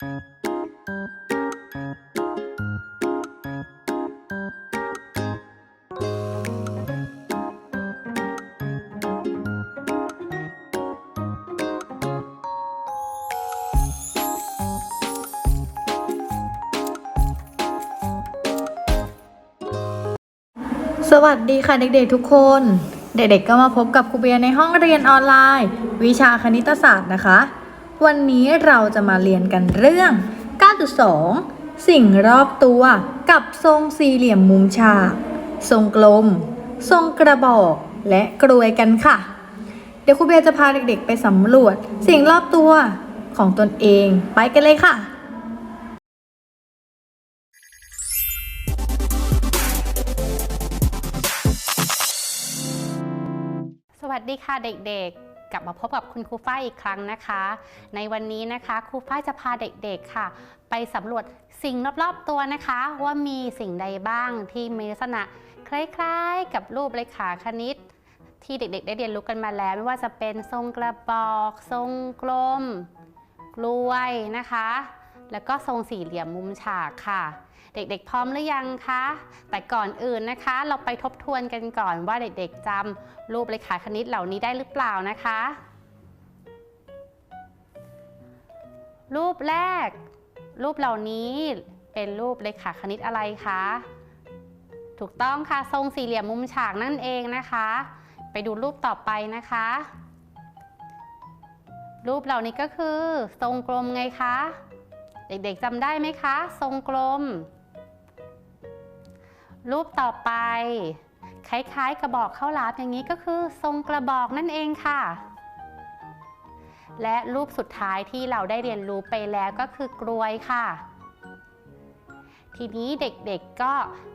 สวัสดีค่ะเด็กๆทุกคน เด็กๆก็มาพบกับครูเบียในห้องเรียนออนไลน์ วิชาคณิตศาสตร์นะคะ วันนี้เราจะมาเรียนกันเรื่อง 9.2 สิ่งรอบตัวกับทรงสี่เหลี่ยมมุมฉาก ทรงกลม ทรงกระบอกและกรวยกันค่ะ เดี๋ยวครูเบียจะพาเด็กๆ ไปสำรวจ สิ่งรอบตัวของตนเองไปกันเลยค่ะสวัสดีค่ะเด็กๆ กลับมาพบกับคุณครูฝ้ายอีกครั้งนะคะ ในวันนี้นะคะครูฝ้ายจะพาเด็กๆค่ะ ไปสำรวจสิ่งรอบๆตัวนะคะ ว่ามีสิ่งใดบ้างที่มีลักษณะคล้ายๆ กับรูปเลขาคณิต ที่เด็กๆ ได้เรียนรู้กันมาแล้ว ไม่ว่าจะเป็นทรงกระบอก ทรงกลม กลวยนะคะ แล้วก็ทรงสี่เหลี่ยมมุมฉากค่ะ เด็กๆ พร้อมหรือยังคะ แต่ก่อนอื่นนะคะ เราไปทบทวนกันก่อนว่าเด็กๆจำรูปเลขาคณิตเหล่านี้ได้หรือเปล่านะคะ รูปแรก รูปเหล่านี้เป็นรูปเลขาคณิตอะไรคะ ถูกต้องค่ะทรงสี่เหลี่ยมมุมฉากนั่นเองนะคะ ไปดูรูปต่อไปนะคะ รูปเหล่านี้ก็คือ ทรงกลมไงคะเด็กๆจำได้ไหมคะ ทรงกลม รูปต่อไป คล้ายๆ กระบอกข้าวหลามอย่างนี้ก็คือ ทรงกระบอกนั่นเองค่ะ และรูปสุดท้ายที่เราได้เรียนรู้ไปแล้วก็คือกลวยค่ะ ทีนี้เด็กๆก็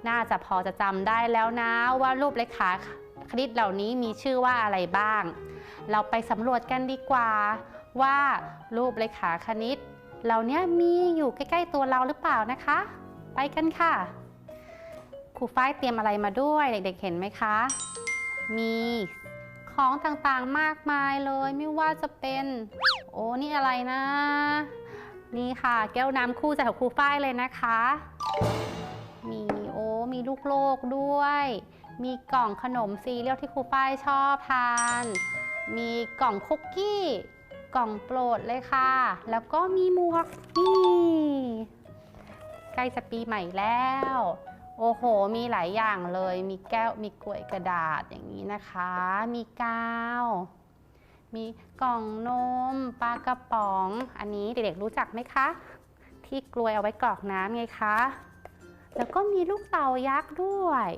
น่าจะพอจะจำได้แล้วนะว่ารูปเลขาคณิตเหล่านี้มีชื่อว่าอะไรบ้าง เราไปสำรวจกันดีกว่าว่ารูปเลขาคณิตเหล่านี้มีอยู่ใกล้ ๆ ตัวเราหรือเปล่านะคะ ไปกันค่ะ ครูฝ้ายเตรียมอะไรมาด้วยเด็กๆเห็นไหมคะ มีของต่างๆมากมายเลยไม่ว่าจะเป็น โอ้นี่อะไรนะ นี่ค่ะ แก้วน้ำคู่ใจของครูฝ้ายเลยนะคะ มีโอ้มีลูกโลกด้วย มีกล่องขนมซีเรียลที่ครูฝ้ายชอบทาน มีกล่องคุกกี้ กล่องโปรดเลยค่ะ แล้วก็มีหมวกนี่ใกล้จะปีใหม่แล้ว โอ้โห มีหลายอย่างเลย มีแก้ว มีกล้วยกระดาษอย่างนี้นะคะ มีกาว มีกล่องนม ปลากระป๋อง อันนี้เด็กๆรู้จักไหมคะ ที่กลวยเอาไว้กรอกน้ำไงคะ แล้วก็มีลูกเต่ายักษ์ด้วย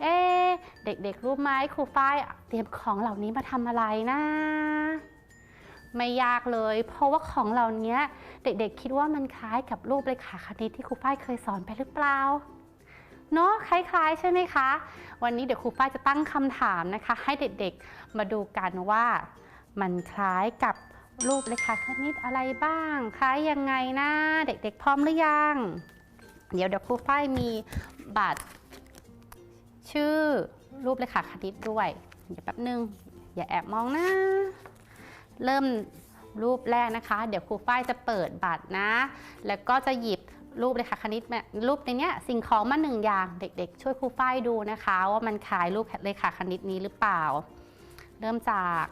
เอ๊เด็กๆรู้ไหมครูฝ้ายเตรียมของเหล่านี้มาทำอะไรนะ ไม่ยากเลย เพราะว่าของเหล่านี้เด็กๆคิดว่ามันคล้ายกับรูปเลขาคณิตที่ครูฝ้ายเคยสอนไปหรือเปล่าเนาะคล้าย ๆ ใช่ไหมคะ วันนี้เดี๋ยวครูฝ้ายจะตั้งคำถามนะคะ ให้เด็กๆมาดูกันว่ามันคล้ายกับรูปเลขาคณิตอะไรบ้าง คล้ายยังไงนะเด็กๆ พร้อมหรือยัง เดี๋ยวเดี๋ยวครูฝ้ายมีบัตร ชื่อรูปเลขาคณิตด้วย เดี๋ยวแป๊บนึง อย่าแอบมองนะ เริ่มรูปแรกนะคะ เดี๋ยวครูฝ้ายจะเปิดบัตรนะ แล้วก็จะหยิบรูปเลขาคณิตรูปในเนี้ยสิ่งของมาหนึ่งอย่างเด็กๆ ช่วยครูฝ้ายดูนะคะ ว่ามันคล้ายรูปเลขาคณิตนี้หรือเปล่า เริ่มจาก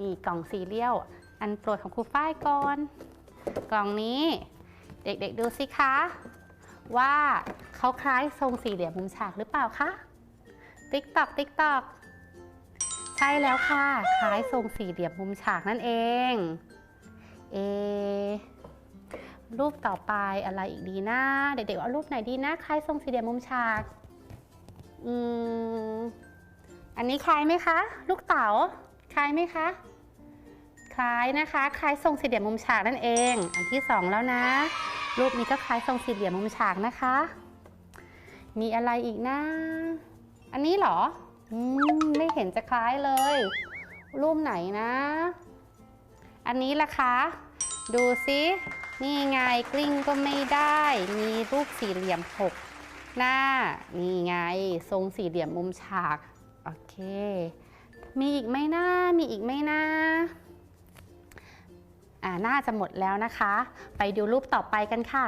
นี่กล่องซีเรียลอันโปรดของครูฝ้ายก่อน กล่องนี้ เด็กๆดูสิคะ ว่าเขาคล้ายทรงสี่เหลี่ยมมุมฉากหรือเปล่าคะติ๊กตอกติ๊กตอก ใช่แล้วค่ะคล้ายทรงสี่เหลี่ยมมุมฉากนั่นเอง เอ รูปต่อไปอะไรอีกดีนะ เด็กๆเอารูปไหนดีนะ คล้ายทรงสี่เหลี่ยมมุมฉาก อืม อันนี้คล้ายไหมคะ ลูกเต๋า คล้ายไหมคะ คล้ายนะคะ คล้ายทรงสี่เหลี่ยมมุมฉากนั่นเอง อันที่สองแล้วนะ รูปนี้ก็คล้ายทรงสี่เหลี่ยมมุมฉากนะคะ มีอะไรอีกนะ อันนี้เหรอ อืมไม่เห็นจะคล้ายเลย รูปไหนนะ อันนี้ล่ะคะ ดูซินี่ไงกลิ้งก็ไม่ได้ มีรูปสี่เหลี่ยมหกหน้า นี่ไง ทรงสี่เหลี่ยมมุมฉาก โอเค มีอีกไหมนะมีอีกไหมนะอ่าน่าจะหมดแล้วนะคะ ไปดูรูปต่อไปกันค่ะ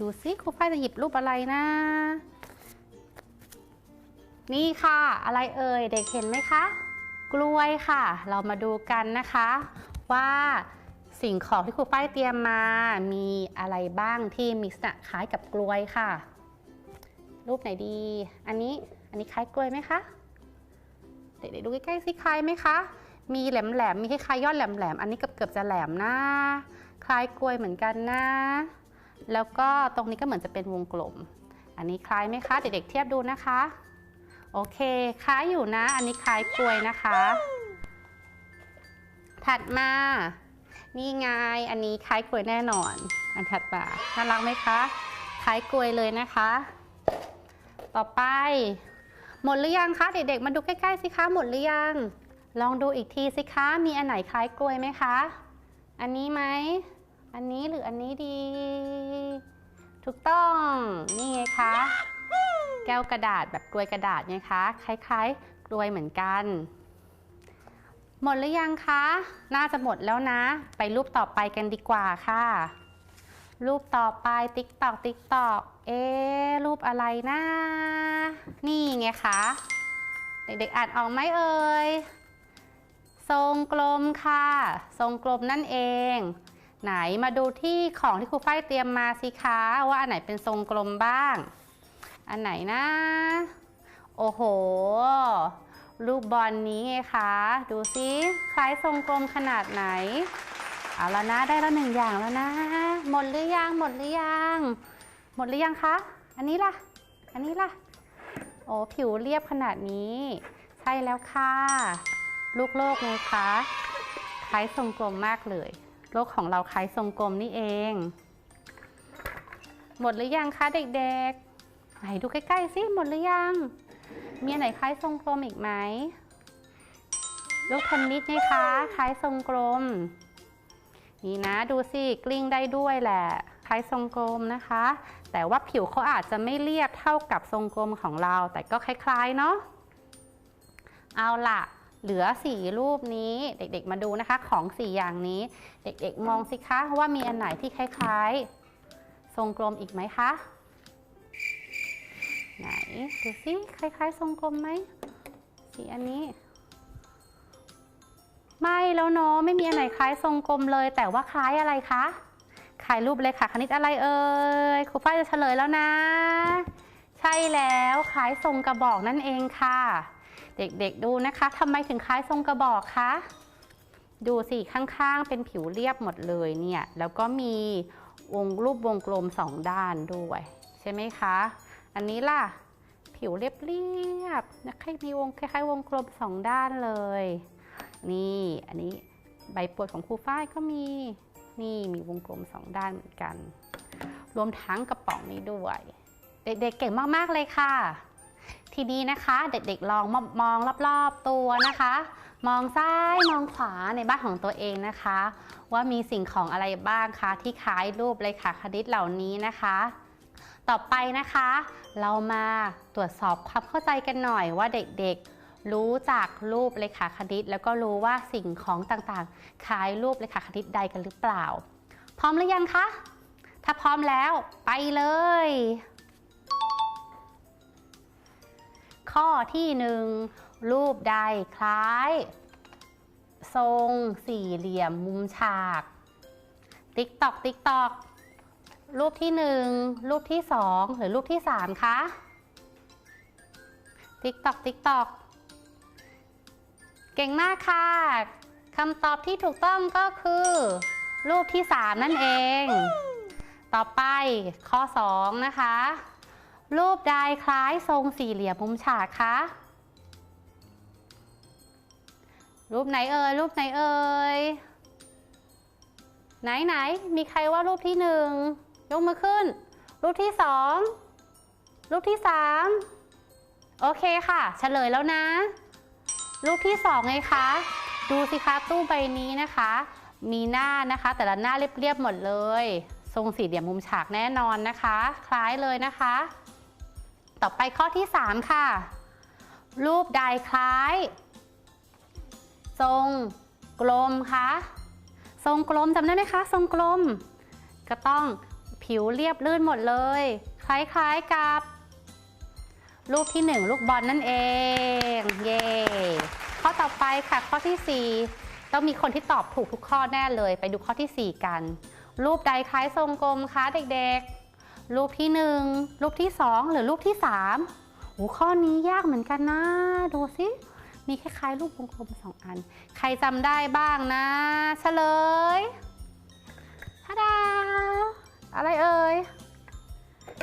ดูซิครูฝ้ายจะหยิบรูปอะไรนะ นี่ค่ะ อะไรเอ่ยเด็กเห็นไหมคะ กล้วยค่ะ เรามาดูกันนะคะ ว่าสิ่งของที่ครูฝ้ายเตรียมมา มีอะไรบ้างที่มีลักษณะคล้ายกับกล้วยค่ะ รูปไหนดี อันนี้อันนี้คล้ายกล้วยไหมคะเด็กๆดูใกล้ๆสิคล้ายไหมคะ มีแหลมๆมีคล้ายๆยอดแหลมๆอันนี้เกือบๆจะแหลมนะคล้ายกล้วยเหมือนกันนะ แล้วก็ตรงนี้ก็เหมือนจะเป็นวงกลม อันนี้คล้ายไหมคะ เด็กๆเทียบดูนะคะ โอเคคล้ายอยู่นะ อันนี้คล้ายกล้วยนะคะ ถัดมา นี่ไง อันนี้คล้ายกล้วยแน่นอน อันถัดมาน่ารักไหมคะ คล้ายกล้วยเลยนะคะ ต่อไป หมดหรือยังคะ เด็กๆ มาดูใกล้ๆสิคะ หมดหรือยัง ลองดูอีกทีสิคะ มีอันไหนคล้ายกล้วยไหมคะ อันนี้ไหม อันนี้หรืออันนี้ดี ถูกต้อง นี่ไงคะ ก้วกระดาษแบบกลวยกระดาษไงคะ คล้ายๆกลวยเหมือนกัน หมดหรือยังคะ น่าจะหมดแล้วนะ ไปรูปต่อไปกันดีกว่าค่ะ รูปต่อไปติ๊กตอกติ๊กตอกเอ๊รูปอะไรนะ นี่ไงคะ เด็กๆอ่านออกไหมเอ่ย ทรงกลมค่ะ ทรงกลมนั่นเองไหนมาดูที่ของที่ครูฝ้ายเตรียมมาสิคะว่าอันไหนเป็นทรงกลมบ้าง อันไหนนะ โอ้โหรูปบอลนี้ไงคะ ดูซิคล้ายทรงกลมขนาดไหน เอาแล้วนะ ได้แล้วหนึ่งอย่างแล้วนะ หมดหรือยัง หมดหรือยัง หมดหรือยังคะ อันนี้ล่ะ อันนี้ล่ะ โอ้ผิวเรียบขนาดนี้ ใช่แล้วค่ะ ลูกโลกไงคะ คล้ายทรงกลมมากเลย โลกของเราคล้ายทรงกลมนี่เอง หมดหรือยังคะเด็กๆ ไหนดูใกล้ๆสิหมดหรือยัง มีอันไหนคล้ายทรงกลมอีกไหมลูกเทนนิสไงคะคล้ายทรงกลม นี่นะดูสิกลิ้งได้ด้วยแหละคล้ายทรงกลมนะคะ แต่ว่าผิวเขาอาจจะไม่เรียบเท่ากับทรงกลมของเรา แต่ก็คล้ายๆเนาะเอาล่ะเหลือสี่รูปนี้เด็กๆมาดูนะคะของสี่อย่างนี้ เด็กๆมองสิคะว่ามีอันไหนที่คล้ายๆ ทรงกลมอีกไหมคะ ไหนดูสิคล้ายๆทรงกลมไหมสีอันนี้ ไม่แล้วเนาะไม่มีอันไหนคล้ายทรงกลมเลย แต่ว่าคล้ายอะไรคะคล้ายรูปเลยค่ะ คณิตอะไรเอ่ยครูฝ้ายจะเฉลยแล้วนะ ใช่แล้วคล้ายทรงกระบอกนั่นเองค่ะ เด็กๆดูนะคะทำไมถึงคล้ายทรงกระบอกคะดูสิข้างๆ เป็นผิวเรียบหมดเลยเนี่ย แล้วก็มีวงรูปวงกลมสองด้านด้วย ใช่ไหมคะ อันนี้ล่ะ ผิวเรียบๆนะคล้ายมีวงคล้ายๆวงกลมสองด้านเลย นี่อันนี้ใบปวดของครูฝ้ายก็มี นี่มีวงกลมสองด้านเหมือนกัน รวมทั้งกระป๋องนี้ด้วย เด็กๆเก่งมากๆเลยค่ะ ทีนี้นะคะ เด็กๆลองมมองรอบๆตัวนะคะ มองซ้ายมองขวาในบ้านของตัวเองนะคะ ว่ามีสิ่งของอะไรบ้างคะที่คล้ายรูปเลยค่ะคณิตเหล่านี้นะคะ ต่อไปนะคะ เรามาตรวจสอบความเข้าใจกันหน่อยว่าเด็กๆ รู้จักรูปเลขาคณิต แล้วก็รู้ว่าสิ่งของต่างๆ คล้ายรูปเลขาคณิตใดกันหรือเปล่า พร้อมหรือยังคะ ถ้าพร้อมแล้วไปเลย ข้อที่หนึ่งรูปใดคล้าย ทรงสี่เหลี่ยมมุมฉาก ติ๊กตอกติ๊กตอก รูปที่หนึ่งรูปที่สองหรือรูปที่สามคะติ๊กตอกติ๊กตอกเก่งมากค่ะคำตอบที่ถูกต้องก็คือ รูปที่สามนั่นเอง ต่อไปข้อสองนะคะ รูปใดคล้ายทรงสี่เหลี่ยมมุมฉากคะรูปไหนเอ่ยรูปไหนเอ่ยไหนไหนมีใครว่ารูปที่หนึ่ง ยกมือขึ้น รูปที่สองรูปที่สามโอเคค่ะเฉลยแล้วนะ รูปที่สองไงคะ ดูสิคะตู้ใบนี้นะคะ มีหน้านะคะ แต่ละหน้าเรียบๆหมดเลย ทรงสี่เหลี่ยมมุมฉากแน่นอนนะคะ คล้ายเลยนะคะ ต่อไปข้อที่3ค่ะ รูปใดคล้าย ทรงกลมคะทรงกลมจำได้ไหมคะ ทรงกลม ก็ต้อง ผิวเรียบลื่นหมดเลย คล้ายๆกับ ลูกที่ 1 ลูกบอลนั่นเอง เย้ข้อต่อไปค่ะข้อที่ 4 ต้องมีคนที่ตอบถูกทุกข้อแน่เลย ไปดูข้อที่ 4 กัน รูปใดคล้ายทรงกลมคะเด็กๆ รูปที่ 1 รูปที่ 2 หรือรูปที่3โอ้ข้อนี้ยากเหมือนกันนะดูสิมีคล้ายๆรูปวงกลมสองอัน ใครจำได้บ้างนะ เฉลยทาดา อะไรเอ่ย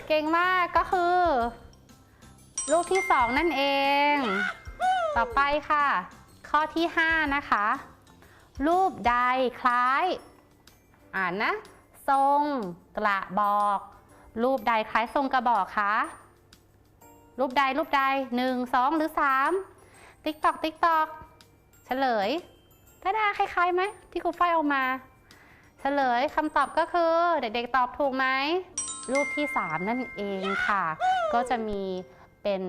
เก่งมากก็คือรูปที่สองนั่นเอง ต่อไปค่ะ ข้อที่5นะคะ รูปใดคล้าย อ่านนะ ทรงกระบอก รูปใดคล้ายทรงกระบอกคะรูปใดรูปใดหนึ่งสองหรือสามติ๊กตอกติ๊กตอกเฉลยตาดาคล้ายๆไหมที่ครูฝ้ายเอามา เฉลยคำตอบก็คือเด็กๆตอบถูกไหม รูปที่ 3 นั่นเองค่ะ ก็จะมีเป็น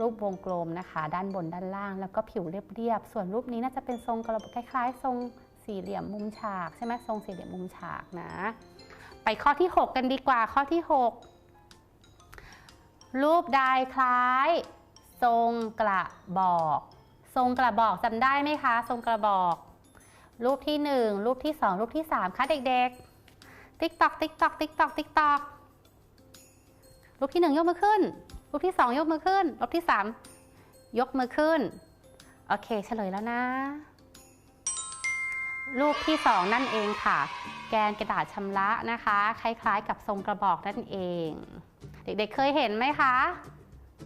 รูปวงกลมนะคะ ด้านบนด้านล่าง แล้วก็ผิวเรียบๆ ส่วนรูปนี้น่าจะเป็นทรงกระบอกคล้ายๆ ทรงสี่เหลี่ยมมุมฉาก ใช่ไหมทรงสี่เหลี่ยมมุมฉากนะ ไปข้อที่ 6 กันดีกว่าข้อที่ 6 รูปใดคล้าย ทรงกระบอก ทรงกระบอกจำได้ไหมคะ ทรงกระบอก รูปที่ 1 รูปที่ 2 รูปที่ 3 ค่ะเด็กๆ ติ๊กตอกติ๊กตอกติ๊กตอกติ๊กตอกรูปที่ 1 ยกมือขึ้น รูปที่ 2 ยกมือขึ้น รูปที่ 3 ยกมือขึ้น โอเคเฉลยแล้วนะ รูปที่ 2 นั่นเองค่ะ แกนกระดาษชำระนะคะ คล้ายๆ กับทรงกระบอกนั่นเอง เด็กๆเคยเห็นไหมคะ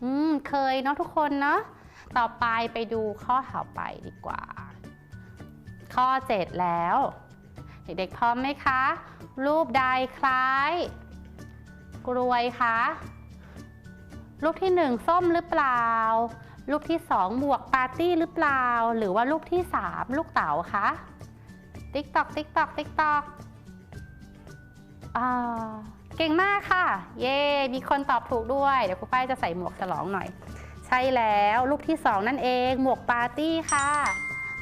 อืม เคยเนาะทุกคนเนาะต่อไปไปดูข้อต่อไปดีกว่า ข้อ 7 แล้ว เด็กๆพร้อมไหมคะ รูปใดคล้าย กรวยคะรูปที่ 1 ส้มหรือเปล่า รูปที่ 2 บวกปาร์ตี้หรือเปล่า หรือว่ารูปที่ 3 ลูกเต๋าคะติ๊กตอกติ๊กตอกติ๊กตอกเก่งมากค่ะ เย้มีคนตอบถูกด้วย เดี๋ยวครูป้ายจะใส่หมวกฉลองหน่อย ใช่แล้วรูปที่ 2 นั่นเอง หมวกปาร์ตี้ค่ะ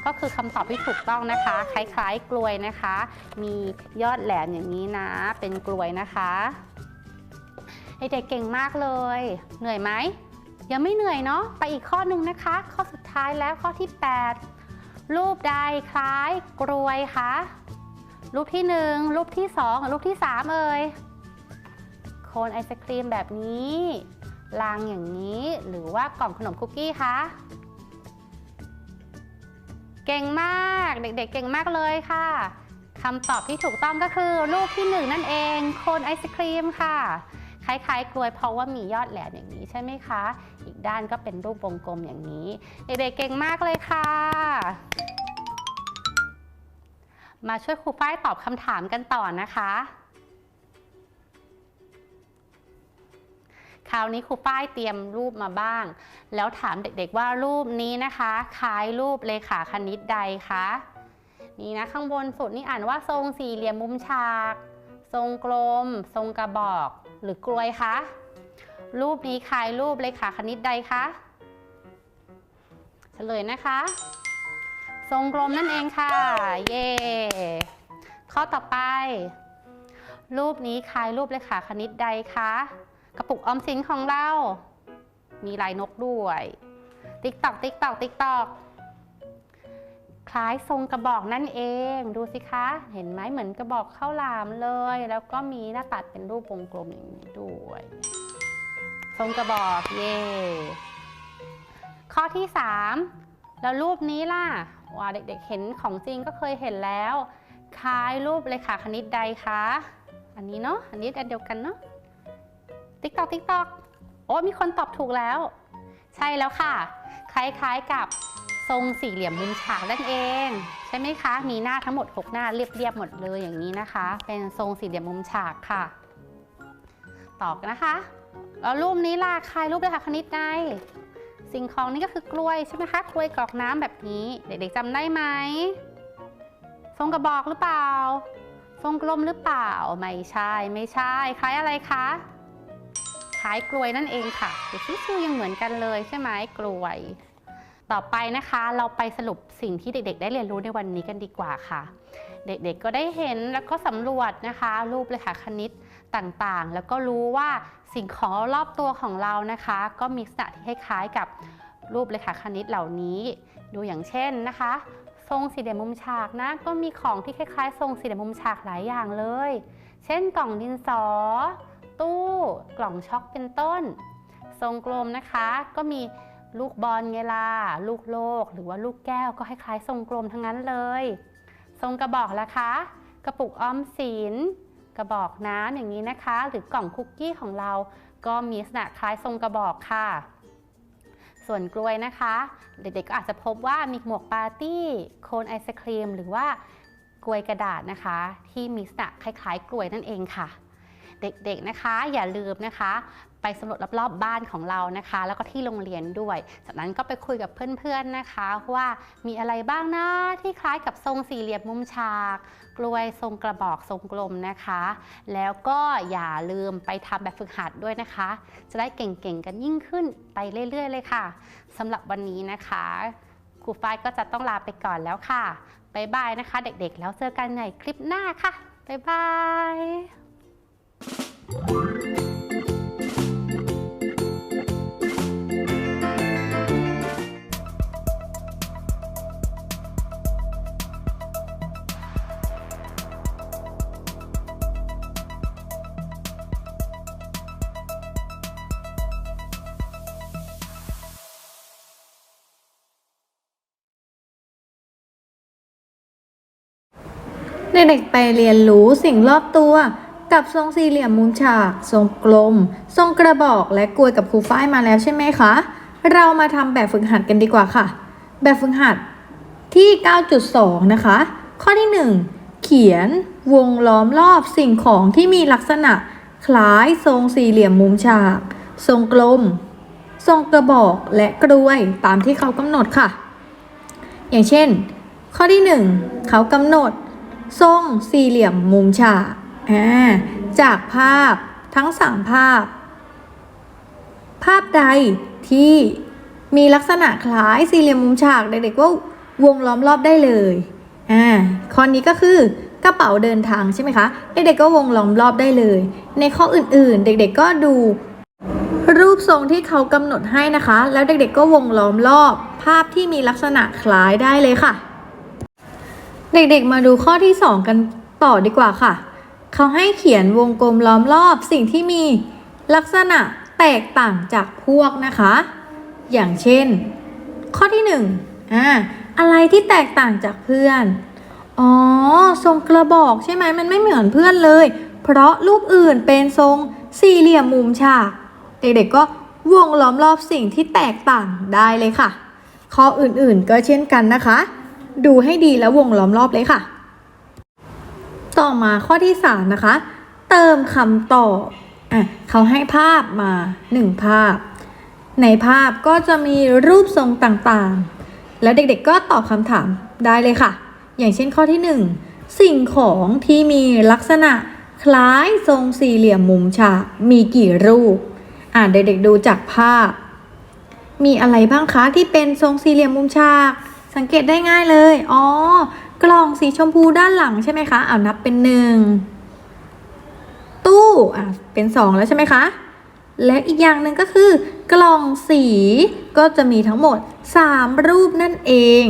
ก็คือคำตอบที่ถูกต้องนะคะ คล้ายๆกลวยนะคะ มียอดแหลมอย่างนี้นะ เป็นกลวยนะคะเด็กๆเก่งมากเลย เหนื่อยไหมยังไม่เหนื่อยเนาะไปอีกข้อหนึ่งนะคะ ข้อสุดท้ายแล้วข้อที่ 8 รูปใดคล้ายกลวยคะรูปที่ 1 รูปที่2กับรูปที่ 3 เอ่ยโคนไอศครีมแบบนี้รางอย่างนี้หรือว่ากล่องขนมคุกกี้คะ เก่งมาก เด็กๆ เก่งมากเลยค่ะคำตอบที่ถูกต้องก็คือรูปที่หนึ่งนั่นเองโคนไอศครีมค่ะ คล้ายๆ กลวยเพราะว่ามียอดแหลมอย่างนี้ใช่ไหมคะ อีกด้านก็เป็นรูปวงกลมอย่างนี้ เด็กๆ เก่งมากเลยค่ะ มาช่วยครูฝ้ายตอบคำถามกันต่อนะคะ คราวนี้ครูป้ายเตรียมรูปมาบ้าง แล้วถามเด็กๆว่ารูปนี้นะคะ คล้ายรูปเลขาคณิตใดคะนี่นะข้างบนสุดนี่อ่านว่าทรงสี่เหลี่ยมมุมฉาก ทรงกลม ทรงกระบอก หรือกลวยคะรูปนี้คล้ายรูปเลขาคณิตใดคะเฉลยนะคะ ทรงกลมนั่นเองค่ะ เย่ข้อต่อไป รูปนี้คล้ายรูปเลขาคณิตใดคะ กระปุกออมสินของเรา มีลายนกด้วย ติ๊กตอกติ๊กตอกติ๊กตอกคล้ายทรงกระบอกนั่นเอง ดูสิคะ เห็นไหมเหมือนกระบอกข้าวหลามเลย แล้วก็มีหน้าตัดเป็นรูปวงกลมอย่างนี้ด้วย ทรงกระบอกเย่ข้อที่ 3 แล้วรูปนี้ล่ะว่าเด็กๆเห็นของจริงก็เคยเห็นแล้ว คล้ายรูปเลขาคณิตใดคะ อันนี้เนาะอันนี้อันเดียวกันเนาะ ติ๊กตอกติ๊กตอกโอ้มีคนตอบถูกแล้ว ใช่แล้วค่ะ คล้ายๆกับทรงสี่เหลี่ยมมุมฉากนั่นเอง ใช่ไหมคะ มีหน้าทั้งหมด 6 หน้าเรียบๆหมดเลยอย่างนี้นะคะ เป็นทรงสี่เหลี่ยมมุมฉากค่ะ ตอบกันนะคะแล้วรูปนี้ล่ะคล้ายรูปเลยค่ะคณิตไงสิ่งของนี้ก็คือกล้วยใช่ไหมคะกล้วยกรอกน้ำแบบนี้ เด็กๆจำได้ไหมทรงกระบอกหรือเปล่าทรงกลมหรือเปล่า ไม่ใช่ ไม่ใช่ คล้ายอะไรคะ คล้ายกลวยนั่นเองค่ะดูซิชื่อยังเหมือนกันเลยใช่ไหมกลวย ต่อไปนะคะเราไปสรุปสิ่งที่เด็กๆ ได้เรียนรู้ในวันนี้กันดีกว่าค่ะ เด็กๆก็ได้เห็นแล้วก็สำรวจนะคะ รูปเลขาคณิตต่างๆ แล้วก็รู้ว่าสิ่งของรอบตัวของเรานะคะ ก็มีลักษณะที่คล้ายๆกับรูปเลขาคณิตเหล่านี้ ดูอย่างเช่นนะคะ ทรงสี่เหลี่ยมมุมฉากนะ ก็มีของที่คล้ายๆ ทรงสี่เหลี่ยมมุมฉากหลายอย่างเลย เช่นกล่องดินสอ ตู้ กล่องช็อกเป็นต้น ทรงกลมนะคะ ก็มีลูกบอลไงล่ะลูกโลก หรือว่าลูกแก้วก็คล้ายๆทรงกลมทั้งนั้นเลย ทรงกระบอกล่ะคะ กระปุกออมสินกระบอกน้ำอย่างนี้นะคะ หรือกล่องคุกกี้ของเรา ก็มีลักษณะคล้ายทรงกระบอกค่ะ ส่วนกล้วยนะคะ เด็กๆก็อาจจะพบว่ามีหมวกปาร์ตี้ โคนไอศครีม หรือว่ากลวยกระดาษนะคะ ที่มีลักษณะคล้ายๆกลวยนั่นเองค่ะ เด็กๆนะคะ อย่าลืมนะคะ ไปสำรวจรอบๆบ้านของเรานะคะ แล้วก็ที่โรงเรียนด้วย จากนั้นก็ไปคุยกับเพื่อนๆนะคะ ว่ามีอะไรบ้างนะที่คล้ายกับทรงสี่เหลี่ยมมุมฉาก กลวยทรงกระบอกทรงกลมนะคะ แล้วก็อย่าลืมไปทำแบบฝึกหัดด้วยนะคะ จะได้เก่งๆกันยิ่งขึ้นไปเรื่อยๆ เลยค่ะสำหรับวันนี้นะคะครูฝ้ายก็จะต้องลาไปก่อนแล้วค่ะ บ๊ายบายนะคะ เด็กๆ แล้วเจอกันในคลิปหน้าค่ะ บ๊ายบาย เด็กๆไปเรียนรู้สิ่งรอบตัว กับทรงสี่เหลี่ยมมุมฉาก ทรงกลม ทรงกระบอกและกลวยกับครูฝ้ายมาแล้วใช่ไหมคะ เรามาทำแบบฝึกหัดกันดีกว่าค่ะ แบบฝึกหัดที่ 9.2 นะคะ ข้อที่ 1 เขียนวงล้อมรอบสิ่งของที่มีลักษณะ คล้ายทรงสี่เหลี่ยมมุมฉาก ทรงกลม ทรงกระบอกและกลวยตามที่เขากำหนดค่ะ อย่างเช่น ข้อที่ 1 เขากำหนด ทรงสี่เหลี่ยมมุมฉาก จากภาพทั้งสามภาพ ภาพใดที่มีลักษณะคล้ายสี่เหลี่ยมมุมฉากเด็กๆก็วงล้อมรอบได้เลยอ่าข้อนี้ก็คือกระเป๋าเดินทางใช่ไหมคะ เด็กๆก็วงล้อมรอบได้เลย ในข้ออื่นๆ เด็กๆก็ดู รูปทรงที่เขากำหนดให้นะคะ แล้วเด็กๆก็วงล้อมรอบ ภาพที่มีลักษณะคล้ายได้เลยค่ะ เด็กๆมาดูข้อที่ 2 กันต่อดีกว่าค่ะ เขาให้เขียนวงกลมล้อมรอบสิ่งที่มีลักษณะแตกต่างจากพวกนะคะ อย่างเช่น ข้อที่1อ่าอะไรที่แตกต่างจากเพื่อน อ๋อ ทรงกระบอกใช่ไหมมันไม่เหมือนเพื่อนเลย เพราะรูปอื่นเป็นทรงสี่เหลี่ยมมุมฉาก เด็กๆก็วงล้อมรอบสิ่งที่แตกต่างได้เลยค่ะ ข้ออื่นๆก็เช่นกันนะคะ ดูให้ดีแล้ววงล้อมรอบเลยค่ะ ต่อมาข้อที่ 3 นะคะ เติมคำตอบอะเขาให้ภาพมา 1 ภาพ ในภาพก็จะมีรูปทรงต่างๆ แล้วเด็กๆก็ตอบคำถามได้เลยค่ะ อย่างเช่นข้อที่ 1 สิ่งของที่มีลักษณะคล้ายทรงสี่เหลี่ยมมุมฉากมีกี่รูป อ่าเด็กๆดูจากภาพ มีอะไรบ้างคะที่เป็นทรงสี่เหลี่ยมมุมฉาก สังเกตได้ง่ายเลย อ๋อ กล่องสีชมพูด้านหลังใช่ไหมคะเอานับเป็นหนึ่งตู้อะเป็นสองแล้วใช่ไหมคะ และอีกอย่างหนึ่งก็คือ กล่องสีก็จะมีทั้งหมด 3 รูปนั่นเอง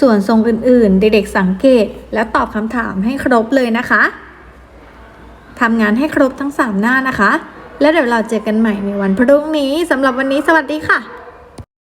ส่วนทรงอื่นๆ เด็กๆสังเกตแล้วตอบคำถามให้ครบเลยนะคะทำงานให้ครบทั้ง 3 หน้านะคะ แล้วเดี๋ยวเราเจอกันใหม่ในวันพรุ่งนี้สำหรับวันนี้สวัสดีค่ะ